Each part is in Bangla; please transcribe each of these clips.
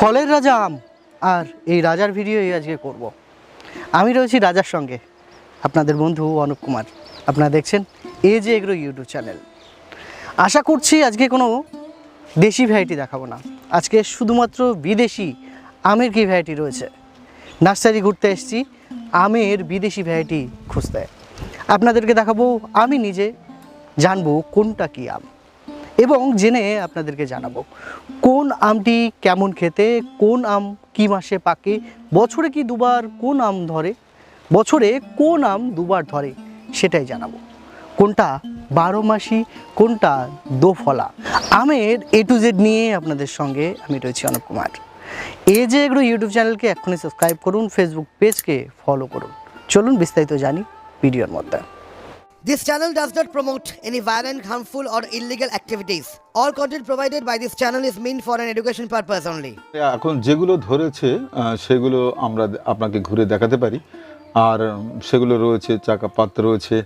ফলের রাজা আম। আর এই রাজার ভিডিওই আজকে করব। আমি রয়েছি রাজার সঙ্গে। আপনাদের বন্ধু অনুপ কুমার। আপনারা দেখছেন এ যে এগ্রো ইউটিউব চ্যানেল। আশা করছি আজকে কোনো দেশি ভ্যারাইটি দেখাবো না। আজকে শুধুমাত্র বিদেশি আমের কি ভ্যারাইটি রয়েছে? নার্সারি ঘুরতে এসেছি, আমের বিদেশি ভ্যারাইটি খুঁজতে। আপনাদেরকে দেখাবো, আমি নিজে জানব কোনটা কি আম। এবং জেনে আপনাদেরকে জানাব, কোন আমটি কেমন খেতে, কোন আম কি মাসে পাকে, বছরে কি দুবার কোন আম ধরে, বছরে কোন আম দুবার ধরে সেটাই জানাব। কোনটা বারো মাসি কোনটা দোফলা? আমের এ টু জেড নিয়ে আপনাদের সঙ্গে আমি রয়েছি অনুপ কুমার। এ যে এগুলো ইউটিউব চ্যানেলকে এক্ষুনি সাবস্ক্রাইব করুন ফেসবুক পেজকে ফলো করুন। চলুন বিস্তারিত জানি ভিডিওর মধ্যে। This channel does not promote any violent, harmful, or illegal activities. All content provided by this channel is meant for an education purpose only. এখন যেগুলো ধরেছে সেগুলো আমরা আপনাকে ঘুরে দেখাতে পারি আর সেগুলো রয়েছে চাকাপাত রয়েছে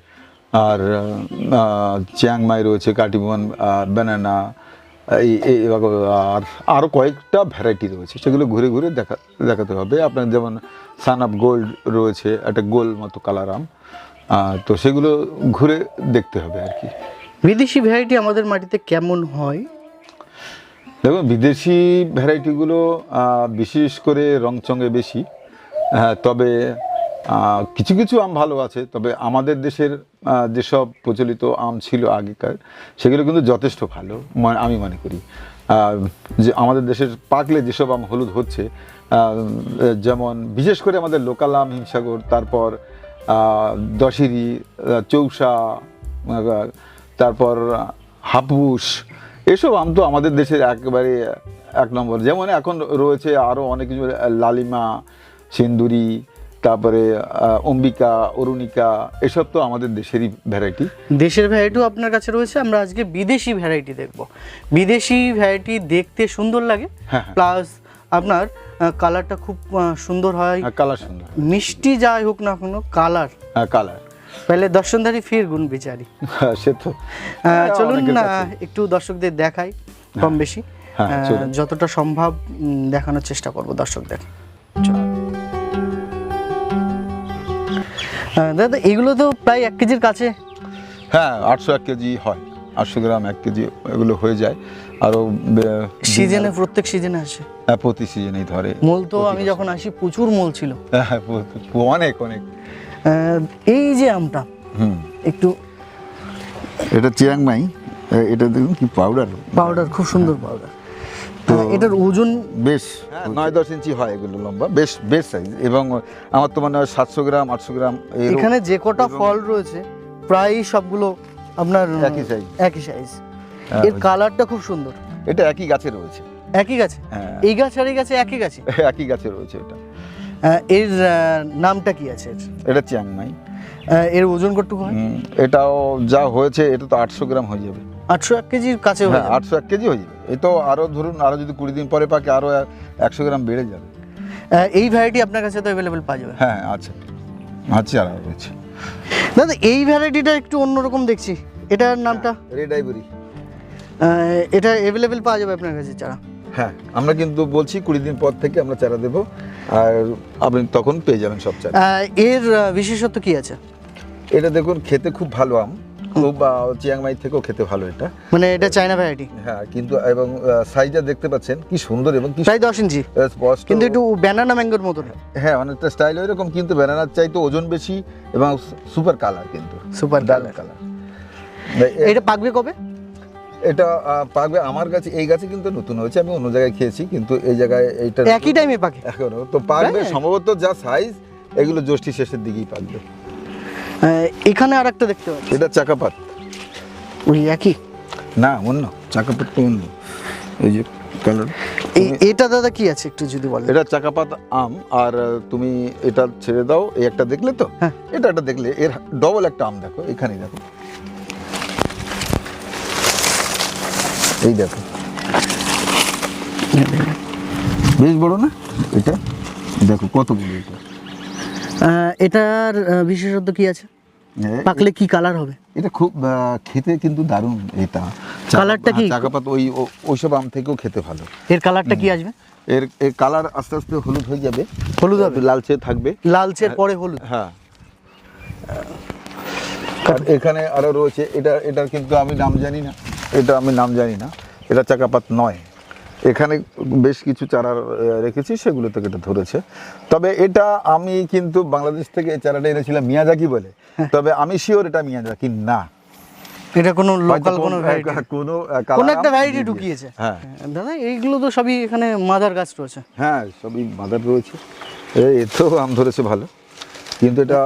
আর চিয়াংমাই রয়েছে কাটিমন ব্যানানা এই আর আরও কয়েকটা ভ্যারাইটি রয়েছে সেগুলো ঘুরে ঘুরে দেখা দেখাতে হবে আপনার যেমন সান অফ গোল্ড রয়েছে একটা গোল মতো কালার আম তো সেগুলো ঘুরে দেখতে হবে আর কি। বিদেশি ভ্যারাইটি আমাদের মাটিতে কেমন হয়? দেখুন বিদেশি ভ্যারাইটিগুলো বিশেষ করে রংচঙে বেশি। তবে কিছু কিছু আম ভালো আছে তবে আমাদের দেশের যেসব প্রচলিত আম ছিল আগেকার সেগুলো কিন্তু যথেষ্ট ভালো আমি মনে করি। যে আমাদের দেশের পাকলে যেসব আম হলুদ হচ্ছে যেমন বিশেষ করে আমাদের লোকাল আম হিমসাগর তারপর দশেরি চৌসা তারপর হাপুস এসব আম তো আমাদের দেশের একেবারে এক নম্বর। যেমন এখন রয়েছে আরও অনেক কিছু লালিমা সিন্দুরি তারপরে অম্বিকা অরুণিকা এসব তো আমাদের দেশেরই ভ্যারাইটি দেশের ভ্যারাইটিও আপনার কাছে রয়েছে আমরা আজকে বিদেশি ভ্যারাইটি দেখব। বিদেশি ভ্যারাইটি দেখতে সুন্দর লাগে হ্যাঁ। প্লাস আপনার কালারটা খুব সুন্দর হয়। কালার সুন্দর মিষ্টি যাই হোক না কোনো কালার হ্যাঁ কালার পেলে দর্শনধারী ফির গুণ বিচারি। সে তো চলুন না একটু দর্শকদের দেখাই কম বেশি। হ্যাঁ, যতটা সম্ভব দেখানোর চেষ্টা করব দর্শকদের। চলুন। দাদা এগুলো তো প্রায় এক কেজির কাছে। হ্যাঁ আটশো এক কেজি হয়। আটশো গ্রাম এক কেজি এগুলো হয়ে যায়। আরও সিজনে প্রত্যেক সিজনে আসে। হ্যাঁ, প্রতি সিজনেই ধরে। মোল তো আমি যখন আসি প্রচুর মোল ছিল। হ্যাঁ অনেক অনেক। আহ, এই যে আমটা হুম। একটু এটা চিয়াংমাই এটা দেখুন কি পাউডার পাউডার খুব সুন্দর পাউডার এটার ওজন বেশ। নয় দশ ইঞ্চি হয় এগুলো লম্বা। বেশ বেশ সাইজ এবং আমার তো মনে হয় সাতশো গ্রাম আটশো গ্রাম এখানে যে কটা ফল রয়েছে প্রায় সবগুলো আপনার একই সাইজ একই সাইজ হ্যাঁ, এর কালারটা খুব সুন্দর। এটা একই গাছে রয়েছে। একই গাছে? হ্যাঁ। এই গাছ আর এই গাছে একই গাছে? একই গাছে রয়েছে এটা। এর নামটা কি আছে এটা চিয়াংমাই এর ওজন কতটুকু হয়? এটাও যা হয়েছে এটা তো আটশো গ্রাম হয়ে যাবে। আটশো এক কেজির কাছে হয়ে হ্যাঁ আটশো এক কেজি হয়ে যাবে। এ তো আরও ধরুন আরও যদি কুড়ি দিন পরে পাকে আরও একশো গ্রাম বেড়ে যাবে। এই ভ্যারাইটি আপনার কাছে তো অ্যাভেলেবেল পাওয়া যাবে। হ্যাঁ আছে। আছে আর রয়েছে। দাদা এই ভ্যারাইটিটা একটু অন্যরকম দেখছি। এটার নামটা? রেড আইভরি এটা অ্যাভেলেবেল পাওয়া যাবে আপনার কাছে চারা? হ্যাঁ আমরা কিন্তু বলছি কুড়ি দিন পর থেকে আমরা চারা দেবো আর আপনি তখন পেয়ে যাবেন সব চারা। এর বিশেষত্ব কি আছে? এটা দেখুন খেতে খুব ভালো আম খুব চিয়াংমাই থেকেও খেতে ভালো এটা। মানে এটা চায়না ভ্যারাইটি হ্যাঁ কিন্তু এবং সাইজটা দেখতে পাচ্ছেন কি সুন্দর এবং কি প্রায় দশ ইঞ্চি। স্পষ্ট। কিন্তু একটু ব্যানানা ম্যাঙ্গোর মতো হ্যাঁ অনেকটা স্টাইল এরকম কিন্তু ব্যানানার চাইতে ওজন বেশি এবং সুপার কালার কিন্তু। সুপার কালার এটা পাকবে কবে? এটা পাকবে আমার কাছে এই গাছে কিন্তু নতুন হয়েছে আমি অন্য জায়গায় খেয়েছি কিন্তু এই জায়গায় এইটা একই টাইমে পাকে। এখনও। তো পাকবে হ্যাঁ। সম্ভবত যা সাইজ এগুলো জ্যৈষ্ঠী শেষের দিকেই পাকবে। এখানে আর একটা দেখতে পাচ্ছি। এটা চাকাপাত। ওই একই? না অন্য। চাকাপাত তো অন্য। এই যে কালার এটা দাদা কি আছে একটু যদি বলেন? এটা চাকাপাত আম আর তুমি এটা ছেড়ে দাও এই একটা দেখলে তো? হ্যাঁ। এটা একটা দেখলে এর ডবল একটা আম দেখো এখানেই দেখো। এই দেখো। বেশ বড় না? এটা? দেখো কত বড় এটা। এটার বিশেষত্ব কি আছে? হ্যাঁ, পাকলে কি কালার হবে? এটা খুব খেতে কিন্তু দারুণ এটা। কালারটা কি? হ্যাঁ, চাকাপাত ওই ওইসব আম থেকেও খেতে ভালো। এর কালারটা কি আসবে? এর এর কালার আস্তে আস্তে হলুদ হয়ে যাবে। হলুদ হবে? লালচে থাকবে। লালচের পরে হলুদ? হ্যাঁ। এখানে আরও রয়েছে। এটা এটার কিন্তু আমি নাম জানি না। এটা আমি নাম জানি না। এটা চাকাপাত নয়। এখানে বেশ কিছু চারা রেখেছি সেগুলো থেকে এটা ধরেছে। তবে এটা আমি কিন্তু বাংলাদেশ থেকে এই চারাটা এনেছিলাম মিয়াজাকি বলে। হ্যাঁ। তবে আমি শিওর এটা মিয়াজাকি না। এটা কোনো লোকাল কোনো কোনো কোনো একটা ভ্যারাইটি ঢুকিয়েছে। হ্যাঁ। দাদা এইগুলো তো সবই এখানে মাদার গাছ রয়েছে। হ্যাঁ সবই মাদার রয়েছে। এ এতেও আম ধরেছে ভালো। কিন্তু এটা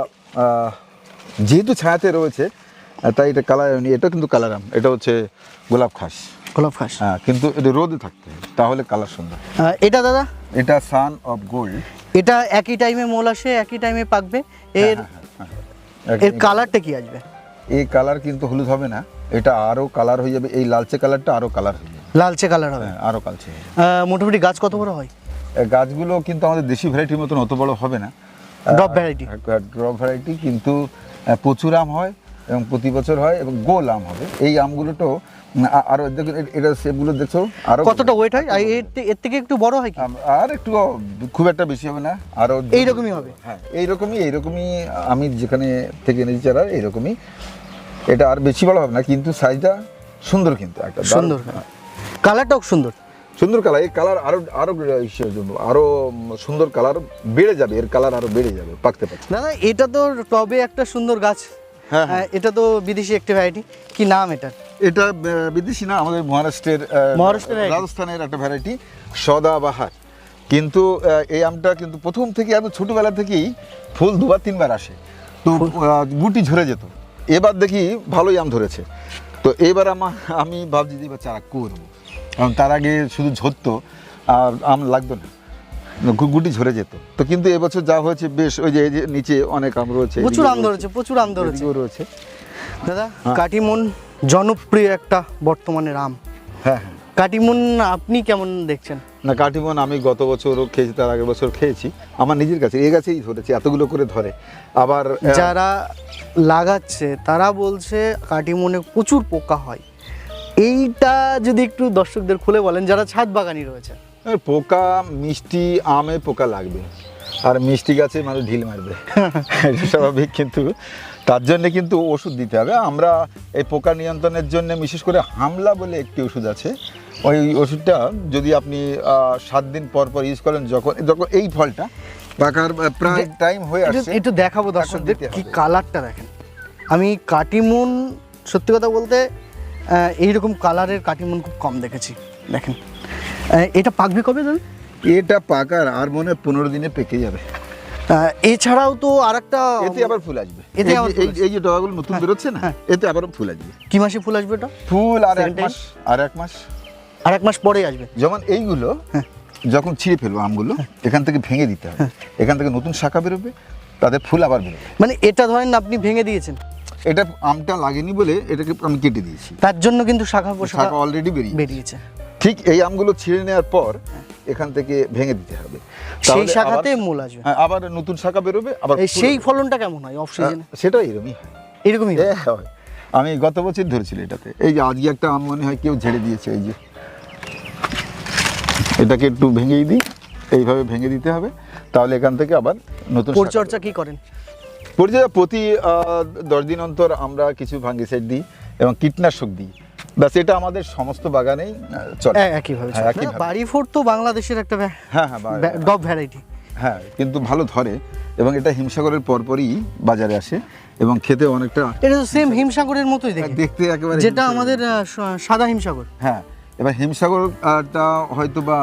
যেহেতু ছায়াতে রয়েছে তাই এটা কালার হয়নি এটা কিন্তু কালার আম। এটা হচ্ছে গোলাপ খাস। গোলাপ খাস। হ্যাঁ কিন্তু এটা রোদে থাকতে তাহলে কালার সুন্দর। এটা দাদা? এটা সান অফ গোল্ড। এটা একই টাইমে মোল আসে একই টাইমে পাকবে। হ্যাঁ, এর এর কালারটা কি আসবে? এই কালার কিন্তু হলুদ হবে না এটা আরও কালার হয়ে যাবে। এই লালচে কালারটা আরও কালার হয়ে যাবে। লালচে কালার হবে। হ্যাঁ আরও কালচে হয়ে মোটামুটি গাছ কত বড় হয়? গাছগুলো কিন্তু আমাদের দেশি ভ্যারাইটির মতন অত বড় হবে না। ড্রপ ভ্যারাইটি ড্রপ ভ্যারাইটি কিন্তু প্রচুর আম হয়। এবং প্রতি বছর হয় এবং গোল আম হবে। এই আমগুলোটাও আরও দেখুন এটা সেগুলো দেখছ? আরও কতটা ওয়েট হয়? এর থেকে একটু বড় হয় কি? আর একটু খুব একটা বেশি হবে না। আরও এইরকমই হবে? হ্যাঁ এইরকমই এইরকমই আমি যেখানে থেকে এনেছি চারা এইরকমই। এটা আর বেশি বড় হবে না কিন্তু সাইজটা সুন্দর কিন্তু একটা সুন্দর কালারটাও সুন্দর। সুন্দর কালার এই কালার আরও আরও আরও সুন্দর কালার বেড়ে যাবে এর কালার আরও বেড়ে যাবে পাকতে পাকতে না না এটা তো টবে একটা সুন্দর গাছ। হ্যাঁ, হ্যাঁ। এটা তো বিদেশি একটা ভ্যারাইটি কি নাম এটা এটা বিদেশি না আমাদের মহারাষ্ট্রের মহারাষ্ট্রের রাজস্থানের একটা ভ্যারাইটি সদাবাহার। কিন্তু এই আমটা কিন্তু প্রথম থেকে আমি ছোটবেলা থেকেই ফুল দুবার তিনবার আসে। তো গুটি ঝরে যেত। এবার দেখি ভালোই আম ধরেছে। তো এবার আমার আমি ভাবছি যে এবার চারা করব। কারণ তার আগে শুধু ঝরতো আর আম লাগতো না। গুটি ঝরে যেত। তো কিন্তু এবছর যা হয়েছে বেশ ওই যে নিচে অনেক আম রয়েছে প্রচুর আম ধরেছে প্রচুর আম ধরেছে। রয়েছে। দাদা হ্যাঁ। কাটিমন জনপ্রিয় একটা বর্তমানের আম। হ্যাঁ হ্যাঁ। কাটিমন আপনি কেমন দেখছেন? না কাটিমন আমি গত বছরও খেয়েছি তার আগের বছর খেয়েছি। আমার নিজের কাছে এই গাছেই ধরেছে এতগুলো করে ধরে। আবার যারা লাগাচ্ছে তারা বলছে কাটিমনে প্রচুর পোকা হয়। এইটা যদি একটু দর্শকদের খুলে বলেন যারা ছাদ বাগানি রয়েছে পোকা মিষ্টি আমে পোকা লাগবে। আর মিষ্টি গাছে মানুষ ঢিল মারবে। এটা স্বাভাবিক কিন্তু। তার জন্য কিন্তু ওষুধ দিতে হবে। আমরা এই পোকা নিয়ন্ত্রণের জন্য বিশেষ করে হামলা বলে একটি ওষুধ আছে। ওই ওষুধটা যদি আপনি সাত দিন পর পর ইউজ করেন যখন যখন এই ফলটা পাকার প্রায় টাইম হয়ে আসছে একটু দেখাবো দর্শকদের কি কালারটা দেখেন। আমি কাটিমুন সত্যি কথা বলতে এইরকম কালারের কাটিমুন খুব কম দেখেছি। দেখেন। এটা পাকবে কবে দাদা? এটা পাকার আর মনে হয় পনেরো দিনে পেকে যাবে। এছাড়াও তো আর একটা এতে আবার ফুল আসবে। এতে এই যে- ডগাগুলো নতুন বেরোচ্ছে না হ্যাঁ। এতে আবার ফুল আসবে। কি মাসে ফুল আসবে এটা ফুল আর এক মাস আর এক মাস। আর এক মাস পরে আসবে। যেমন এইগুলো হ্যাঁ। যখন ছিঁড়ে ফেলব আমগুলো এখান থেকে ভেঙে দিতে হবে। এখান থেকে নতুন শাখা বেরোবে তাদের ফুল আবার বেরোবে। মানে এটা ধরেন আপনি ভেঙে দিয়েছেন। এটা আমটা লাগেনি বলে এটাকে আমি কেটে দিয়েছি। তার জন্য কিন্তু শাখা শাখা অলরেডি বেরিয়ে বেরিয়েছে। ঠিক এই আমগুলো ছিঁড়ে নেওয়ার পর এখান থেকে ভেঙে দিতে হবে। সেই শাখাতে মূল আসবে। হ্যাঁ, আবার নতুন শাখা বেরোবে আবার সেই ফলনটা কেমন হয় অফ সিজনে সেটা এরকমই হয়। এরকমই হয়? আমি গত বছর ধরেছিল এটাতে। এই যে আজকে একটা আম মনে হয় কেউ ঝেড়ে দিয়েছে এই যে। এটাকে একটু ভেঙেই দিই এইভাবে ভেঙে দিতে হবে। তাহলে এখান থেকে আবার নতুন পরিচর্যা কি করেন। পরিচর্যা প্রতি দশ দিন অন্তর আমরা কিছু ভাঙ্গিসাইড দিই এবং কীটনাশক দিই। ব্যাস এটা আমাদের সমস্ত বাগানেই চলে একইভাবে হ্যাঁ, চলে। একইভাবে। না, বাড়ি ফোর তো বাংলাদেশের একটা হ্যাঁ হ্যাঁ ডব ভ্যারাইটি হ্যাঁ কিন্তু ভালো ধরে এবং এটা হিমসাগরের পরপরই বাজারে আসে এবং খেতে অনেকটা এটা তো সেম হিমসাগরের মতোই দেখে দেখতে একেবারে যেটা। আমাদের সাদা হিমসাগর হ্যাঁ এবার হিমসাগরটা হয়তো বা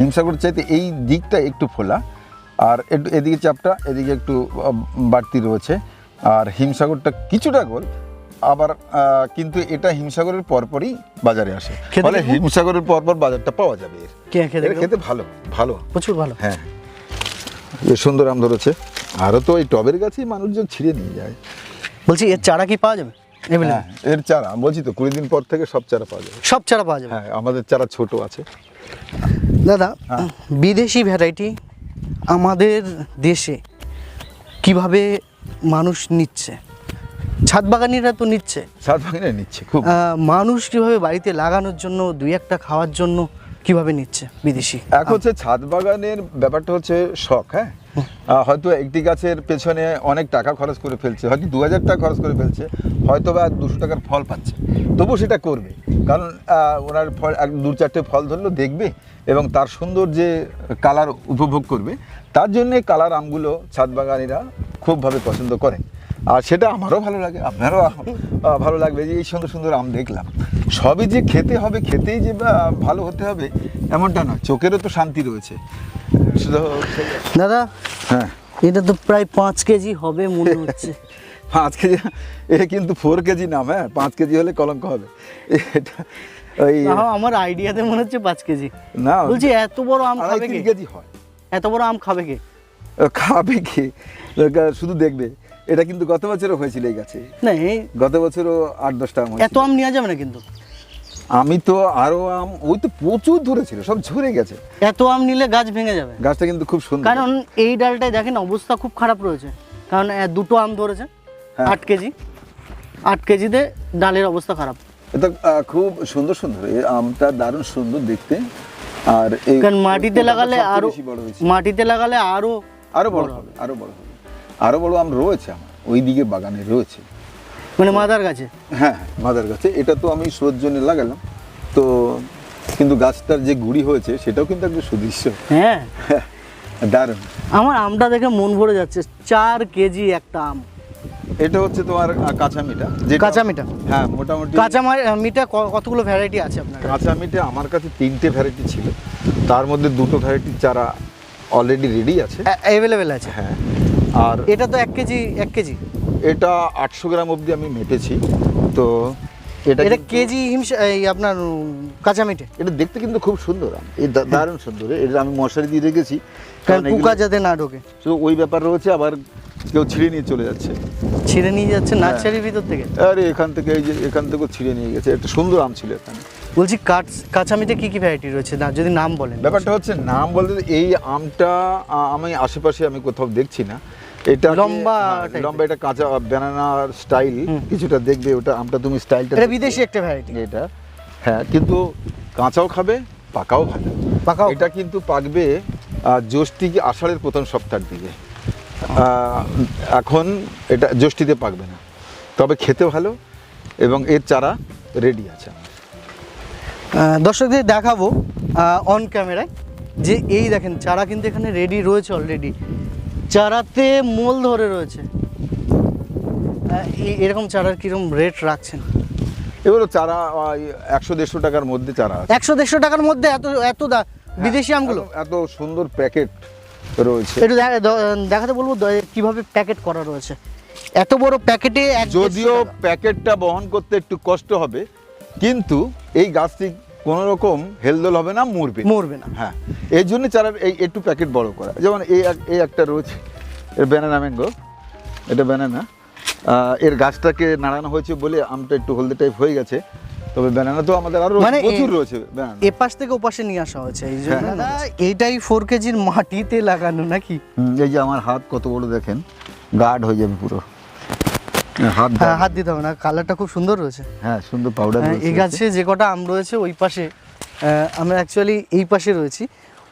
হিমসাগর চাইতে এই দিকটা একটু ফোলা আর একটু এদিকে চাপটা এদিকে একটু বাড়তি রয়েছে আর হিমসাগরটা কিছুটা গোল আবার কিন্তু এটা হিমসাগরের পরপরই বাজারে আসে। ফলে হিমসাগরের পরপর বাজারটা পাওয়া যাবে এর। খেতে ভালো ভালো। প্রচুর ভালো। হ্যাঁ। সুন্দর আম ধরেছে। আরও তো এই টবের গাছেই মানুষজন ছিঁড়ে নিয়ে যায়। বলছি এর চারা কি পাওয়া যাবে? হ্যাঁ এর চারা। বলছি তো কুড়ি দিন পর থেকে সব চারা পাওয়া যাবে। সব চারা পাওয়া যাবে? হ্যাঁ আমাদের চারা ছোট আছে। দাদা হ্যাঁ। বিদেশি ভ্যারাইটি আমাদের দেশে কীভাবে মানুষ নিচ্ছে? ছাদ বাগানিরা তো নিচ্ছে। সাত ভাঙিনে নিচ্ছে খুব। মানুষ কীভাবে বাড়িতে লাগানোর জন্য দুই একটা খাওয়ার জন্য কীভাবে নিচ্ছে বিদেশি? এক হচ্ছে ছাদ বাগানের ব্যাপারটা হচ্ছে শখ হ্যাঁ? হয়তো একটি গাছের পেছনে অনেক টাকা খরচ করে ফেলছে হয়তো দু হাজার টাকা খরচ করে ফেলছে হয়তো বা দুশো টাকার ফল পাচ্ছে। তবুও সেটা করবে। কারণ ওনার ফল এক দু চারটে ফল ধরলো দেখবে এবং তার সুন্দর যে কালার উপভোগ করবে তার জন্যে কালার আমগুলো ছাদ বাগানিরা খুবভাবে পছন্দ করেন আর সেটা আমারও ভালো লাগে আপনারও ভালো লাগবে যে এই সুন্দর সুন্দর আম দেখলাম। সবই যে খেতে হবে খেতেই যে ভালো হতে হবে এমনটা না চোখেরও তো শান্তি রয়েছে। দাদা হ্যাঁ। এটা তো প্রায় পাঁচ কেজি হবে মনে হচ্ছে। পাঁচ কেজি এ কিন্তু ফোর কেজি নাম হ্যাঁ পাঁচ কেজি হলে কলঙ্ক হবে। এটা ওই আমার আইডিয়াতে মনে হচ্ছে পাঁচ কেজি। না। বলছি এত বড় আম খাবে কে? কেজি হয়। এত বড় আম খাবে কে? খাবে কে? শুধু দেখবে। এটা কিন্তু গত বছরও হয়েছিল এই গাছে। না এই গত বছরও আট দশটা আম এত আম নেওয়া যাবে না কিন্তু। আমি তো আরও আম ওই তো প্রচুর ধরেছিল সব ঝরে গেছে। এত আম নিলে গাছ ভেঙে যাবে। গাছটা কিন্তু খুব সুন্দর। কারণ এই ডালটায় দেখেন অবস্থা খুব খারাপ রয়েছে। কারণ দুটো আম ধরেছে হ্যাঁ। আট কেজি। আট কেজিতে ডালের অবস্থা খারাপ। এটা খুব সুন্দর সুন্দর। এই আমটা দারুণ সুন্দর দেখতে। আর এই কারণ মাটিতে লাগালে আরও মাটিতে লাগালে আরও আরও বড় হবে। আরও বড় হবে। আরও বড় আম রয়েছে আমার ওই দিকে বাগানে রয়েছে। মানে মাদার গাছে? হ্যাঁ হ্যাঁ মাদার গাছে। এটা তো আমি জন্য লাগালাম। তো কিন্তু গাছটার যে গুড়ি হয়েছে সেটাও কিন্তু একটা সুদৃশ্য। হ্যাঁ। দারুণ। আমার আমটা দেখে মন ভরে যাচ্ছে চার কেজি একটা আম। এটা হচ্ছে তোমার কাঁচা মিঠা যে কাঁচা মিঠা? হ্যাঁ মোটামুটি কাঁচা মিঠা কতগুলো ভ্যারাইটি আছে আপনার? কাঁচা মিঠে আমার কাছে তিনটে ভ্যারাইটি ছিল। তার মধ্যে দুটো ভ্যারাইটির চারা অলরেডি রেডি আছে। অ্যাভেলেবেল আছে? হ্যাঁ। আর এটা তো এক কেজি এক কেজি। এটা আটশো গ্রাম অবধি আমি মেপেছি। তো এটা এটা কেজি হিমস- এই আপনার কাঁচা মিঠে এটা দেখতে কিন্তু খুব সুন্দর আম। এই দা- দারুণ সুন্দর। এটা আমি মশারি দিয়ে রেখেছি। কারণ পোকা যাতে না ঢোকে। শুধু ওই ব্যাপার রয়েছে আবার কেউ ছিঁড়ে নিয়ে চলে যাচ্ছে। ছিঁড়ে নিয়ে যাচ্ছে হ্যাঁ। নার্সারির ভিতর থেকে? আরে এখান থেকে এই যে এখান থেকেও ছিঁড়ে নিয়ে গেছে। একটা সুন্দর আম ছিল এখানে। বলছি কাঠ কাঁচা মিঠে কি কি ভ্যারাইটি রয়েছে? না যদি নাম বলেন। ব্যাপারটা হচ্ছে নাম বলতে এই আমটা আমি আশেপাশে আমি কোথাও দেখছি না। এটা লম্বা লম্বা এটা কাঁচা ব্যানানার স্টাইল কিছুটা দেখবে ওটা আমটা তুমি স্টাইলটা এটা বিদেশি একটা ভ্যারাইটি এটা হ্যাঁ কিন্তু কাঁচাও খাবে পাকাও ভালো পাকাও এটা কিন্তু পাকবে জ্যৈষ্ঠী আষাঢ়ের প্রথম সপ্তাহের দিকে। এখন এটা জ্যৈষ্ঠীতে পাকবে না। তবে খেতে ভালো এবং এর চারা রেডি আছে দর্শকদের দেখাবো অন ক্যামেরায় যে এই দেখেন চারা কিন্তু এখানে রেডি রয়েছে অলরেডি চারাতে মোল ধরে রয়েছে। এই- এরকম চারার কীরকম রেট রাখছেন? এগুলো চারা একশো দেড়শো টাকার মধ্যে চারা একশো দেড়শো টাকার মধ্যে এত এত দা- বিদেশি আমগুলো? এত- সুন্দর প্যাকেট রয়েছে। একটু দেখাতে বলব কীভাবে প্যাকেট করা রয়েছে। এত বড় প্যাকেটে যদিও প্যাকেটটা বহন করতে একটু কষ্ট হবে কিন্তু এই গাছটি কোনো রকম হেলদোল হবে না মরবে মরবে না। হ্যাঁ এই জন্য চারার এই একটু প্যাকেট বড় করা। যেমন এই এই একটা রয়েছে এর ব্যানানা ম্যাঙ্গো এটা ব্যানানা এর গাছটাকে নাড়ানো হয়েছে বলে আমটা একটু হলদে টাইপ হয়ে গেছে। তবে ব্যানানা তো আমাদের আরও মানে এ- প্রচুর রয়েছে ব্যানানা এপাশ থেকে ওপাশে নিয়ে আসা হয়েছে এই জন্য হ্যাঁ। এইটাই ফোর কেজির মাটিতে লাগানো নাকি? এই যে আমার হাত কত বড় দেখেন গার্ড হয়ে যাবে পুরো। হ্যাঁ হাত দিতে হবে না কালারটা খুব সুন্দর রয়েছে। হ্যাঁ সুন্দর পাউডার হ্যাঁ, এই গাছে যে কটা আম রয়েছে ওই পাশে আমরা অ্যাকচুয়ালি এই পাশে রয়েছি।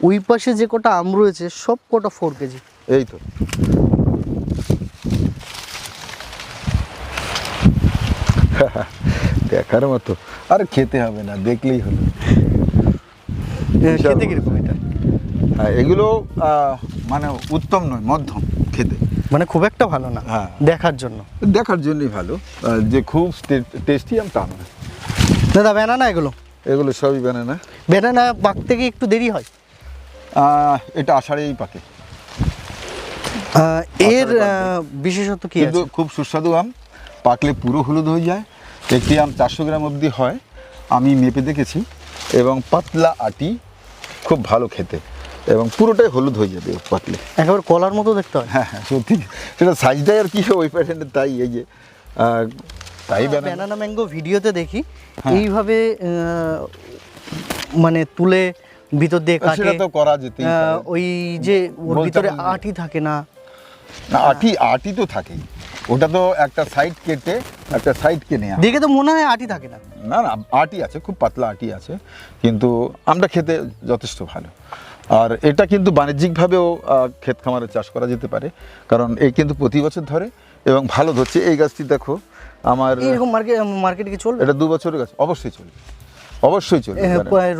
ওই পাশে যে কটা আম রয়েছে সব কটা ফোর কেজি। এই তো। দেখার মতো। আর খেতে হবে না দেখলেই হলো। খেতে কীরকম এটা? হ্যাঁ এগুলো মানে উত্তম নয় মধ্যম খেতে। মানে খুব একটা ভালো না হ্যাঁ। দেখার জন্য। দেখার জন্যই ভালো। যে খুব টেস্টি আম তা নয় দাদা ব্যানানা এগুলো? এগুলো সবই বানায় না ব্যানানা পাকতে কি একটু দেরি হয়? এটা আষাঢ়েই পাকে। এর বিশেষত্ব কি আছে? খুব সুস্বাদু আম। পাকলে পুরো হলুদ হয়ে যায়। একটি আম চারশো গ্রাম অবধি হয়। আমি মেপে দেখেছি। এবং পাতলা আটি খুব ভালো খেতে। এবং পুরোটাই হলুদ হয়ে যাবে পাতলে। একেবারে কলার মতো দেখতে হয়। হ্যাঁ হ্যাঁ সত্যি। সেটা সাইজটাই আর কি ওই প্যাটার্নের তাই এই যে তাই ব্যানানা ম্যাঙ্গো ভিডিওতে দেখি। হ্যাঁ। এইভাবে মানে তুলে ভিতর দিয়ে কাটে। সেটা তো করা যেতেই ওই যে ওর ভিতরে। আটি থাকে না। না, আটি আটি তো থাকেই। ওটা তো একটা সাইড কেটে একটা সাইড কেনে আনা। দেখে তো মনে হয় আটি থাকে না। না না আটি আছে খুব পাতলা আটি আছে। কিন্তু আমরা খেতে যথেষ্ট ভালো। আর এটা কিন্তু বাণিজ্যিকভাবেও ক্ষেত খামারে চাষ করা যেতে পারে। কারণ এই কিন্তু প্রতি বছর ধরে এবং ভালো ধরছে। এই গাছটি দেখো আমার এরকম মার্কেট মার্কেটে কি চলবে? এটা দু বছরের গাছ। অবশ্যই চলবে। অবশ্যই চলবে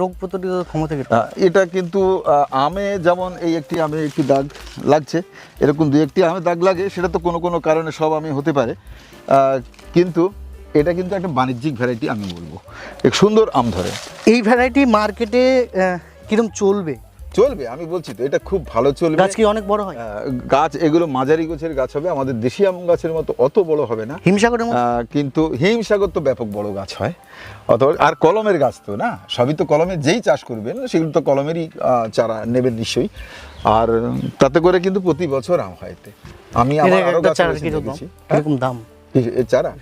রোগ প্রতিরোধ ক্ষমতা এটা কিন্তু আমে যেমন এই একটি আমে একটি দাগ লাগছে এরকম দু একটি আমে দাগ লাগে সেটা তো কোনো কোনো কারণে সব আমি হতে পারে। কিন্তু এটা কিন্তু একটা বাণিজ্যিক ভ্যারাইটি আমি বলব। এক সুন্দর আম ধরে। এই ভ্যারাইটি মার্কেটে কিরম চলবে? চলবে আমি বলছি তো এটা খুব ভালো চলবে। গাছ কি অনেক বড় হয়? গাছ এগুলো মাঝারি গোছের গাছ হবে আমাদের দেশি আম গাছের মতো অত বড় হবে না। হিমসাগরের মতো? কিন্তু হিমসাগর তো ব্যাপক বড় গাছ হয়। অথবা আর কলমের গাছ তো না সবই তো কলমের যেই চাষ করবেন সেগুলো তো কলমেরই চারা নেবেন নিশ্চয়ই। আর তাতে করে কিন্তু প্রতি বছর আম হয় এতে। আমি আমার আরও গাছ কীরকম দাম? চারা?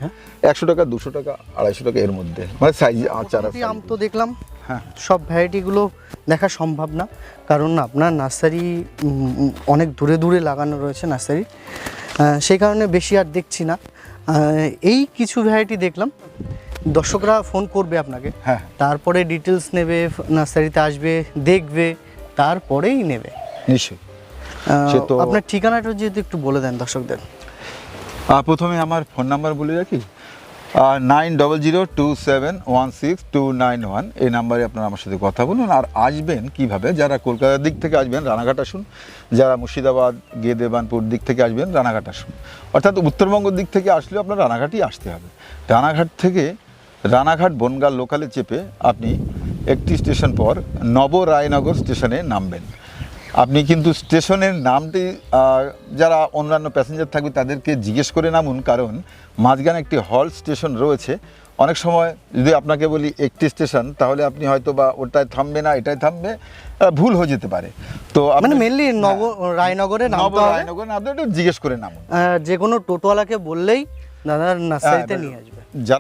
একশো টাকা দুশো টাকা আড়াইশো টাকা এর মধ্যে। মানে সাইজ চারা আম তো দেখলাম হ্যাঁ। সব ভ্যারাইটিগুলো দেখা সম্ভব না। কারণ আপনার নার্সারি অনেক দূরে দূরে লাগানো রয়েছে নার্সারি সেই কারণে বেশি আর দেখছি না। এই কিছু ভ্যারাইটি দেখলাম। দর্শকরা ফোন করবে আপনাকে। হ্যাঁ। তারপরে ডিটেলস নেবে নার্সারিতে আসবে দেখবে তারপরেই নেবে। নিশ্চয়ই। আপনার ঠিকানাটা যেহেতু একটু বলে দেন দর্শকদের। প্রথমে আমার ফোন নাম্বার বলে রাখি। Nine double zero two seven one six two nine one. এই নাম্বারে আপনারা আমার সাথে কথা বলুন আর আসবেন কীভাবে? যারা কলকাতার দিক থেকে আসবেন, রানাঘাট আসুন। যারা মুর্শিদাবাদ, গেদেবানপুর দিক থেকে আসবেন, রানাঘাট আসুন। অর্থাৎ উত্তরবঙ্গের দিক থেকে আসলেও আপনার রানাঘাটই আসতে হবে। রানাঘাট থেকে রানাঘাট বনগাঁ লোকালে চেপে আপনি একটি স্টেশন পর নব রায়নগর স্টেশনে নামবেন। আপনি কিন্তু স্টেশনের নামটি যারা অন্যান্য প্যাসেঞ্জার থাকবে তাদেরকে জিজ্ঞেস করে নামুন কারণ মাঝখানে একটি হল স্টেশন রয়েছে। অনেক সময় যদি আপনাকে বলি একটি স্টেশন তাহলে আপনি হয়তো বা ওটায় থামবে না এটাই থামবে ভুল হয়ে যেতে পারে। তো আপনি- মানে মেনলি নগর রায়নগরে নামতে নবরায়নগর নামতে একটু জিজ্ঞেস করে নামুন। যে কোনো টোটোওয়ালাকে বললেই দাদা নার্সারিতে হ্যাঁ, নিয়ে আসবে। যারা